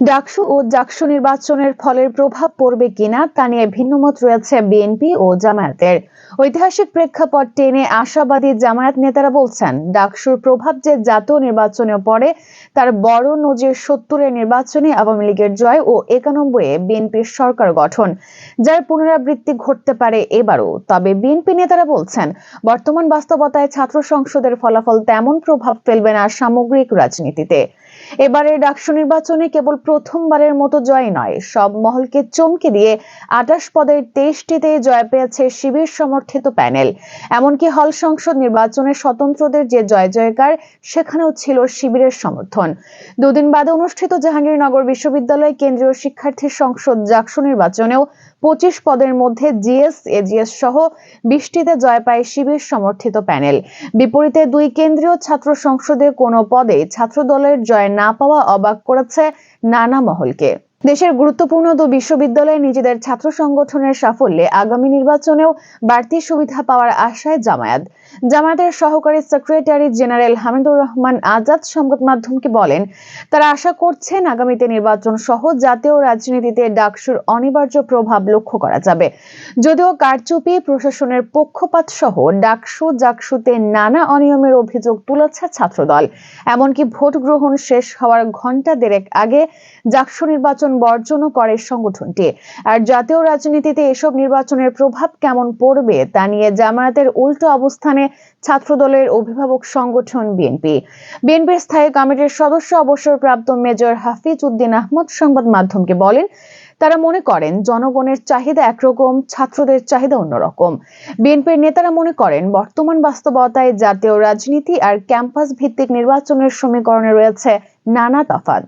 ডাকসু ও জাকসু নির্বাচনের ফলের প্রভাব পড়বে কিনা তা নিয়ে ভিন্নমত রয়েছে বিএনপি ও জামায়াতের। ঐতিহাসিক প্রেক্ষাপট টেনে আশাবাদী জামায়াত নেতারা বলছেন, ডাকসুর প্রভাব যে জাতীয় নির্বাচনে পড়ে, তার বড় নজির সত্তরের নির্বাচনে আওয়ামী লীগের জয় ও একানব্বইয়ে বিএনপির সরকার গঠন, যার পুনরাবৃত্তি ঘটতে পারে এবারও। তবে বিএনপি নেতারা বলছেন, বর্তমান বাস্তবতায় ছাত্র সংসদের ফলাফল তেমন প্রভাব ফেলবে না সামগ্রিক রাজনীতিতে। এবারের ডাকসু নির্বাচনে কেবল প্রথমবারের মতো জয় নয়। সব মহলকে চমকে দিয়ে আটাশ পদের তেইশটিতে জয় পেয়েছে শিবির সমর্থিত প্যানেল। এমনকি হল সংসদ নির্বাচনে স্বতন্ত্রদের যে জয় জয়কার, সেখানেও ছিল শিবিরের সমর্থন। দুদিন বাদে অনুষ্ঠিত জাহাঙ্গীরনগর বিশ্ববিদ্যালয় কেন্দ্রীয় শিক্ষার্থী সংসদ জাকসু নির্বাচনেও পঁচিশ পদের মধ্যে জিএস, এজিএস সহ বিশটিতে জয় পায় শিবির সমর্থিত প্যানেল। বিপরীতে দুই কেন্দ্রীয় ছাত্র সংসদে কোনো পদে ছাত্র দলের জয় না পাওয়া অবাক করেছে নানা মহলকে। দেশের গুরুত্বপূর্ণ দু বিশ্ববিদ্যালয়ে নিজেদের ছাত্র সংগঠনের সাফল্যে আগামী নির্বাচনেও বাড়তি সুবিধা পাওয়ার আশায় জামায়াত। জামায়াতের সহকারী সেক্রেটারি জেনারেল হামিদুর রহমান আজাদ সংবাদ মাধ্যমকে বলেন, তারা আশা করছেন আগামীতে নির্বাচন সহ জাতীয় রাজনীতিতে ডাকসুর অনিবার্য প্রভাব লক্ষ্য করা যাবে। যদিও কারচুপি, প্রশাসনের পক্ষপাত সহ ডাকসু জাকসুতে নানা অনিয়মের অভিযোগ তুলেছে ছাত্রদল। এমনকি ভোট গ্রহণ শেষ হওয়ার ঘণ্টা দেড়েক আগে জাকসু নির্বাচন বর্জনও করে সংগঠনটি। আর জাতীয় রাজনীতিতে এসব নির্বাচনের প্রভাব কেমন পড়বে তা নিয়ে জামায়াতের উল্টো অবস্থানে ছাত্রদলের অভিভাবক সংগঠন বিএনপি। বিএনপির স্থায়ী কমিটির সদস্য অবসরপ্রাপ্ত মেজর হাফিজ উদ্দিন আহমদ সংবাদ মাধ্যমকে বলেন, তারা মনে করেন জনগণের চাহিদা একরকম, ছাত্রদের চাহিদা অন্যরকম। বিএনপির নেতারা মনে করেন বর্তমান বাস্তবতায় জাতীয় রাজনীতি আর ক্যাম্পাস ভিত্তিক নির্বাচনের সমীকরণে রয়েছে নানা তফাৎ।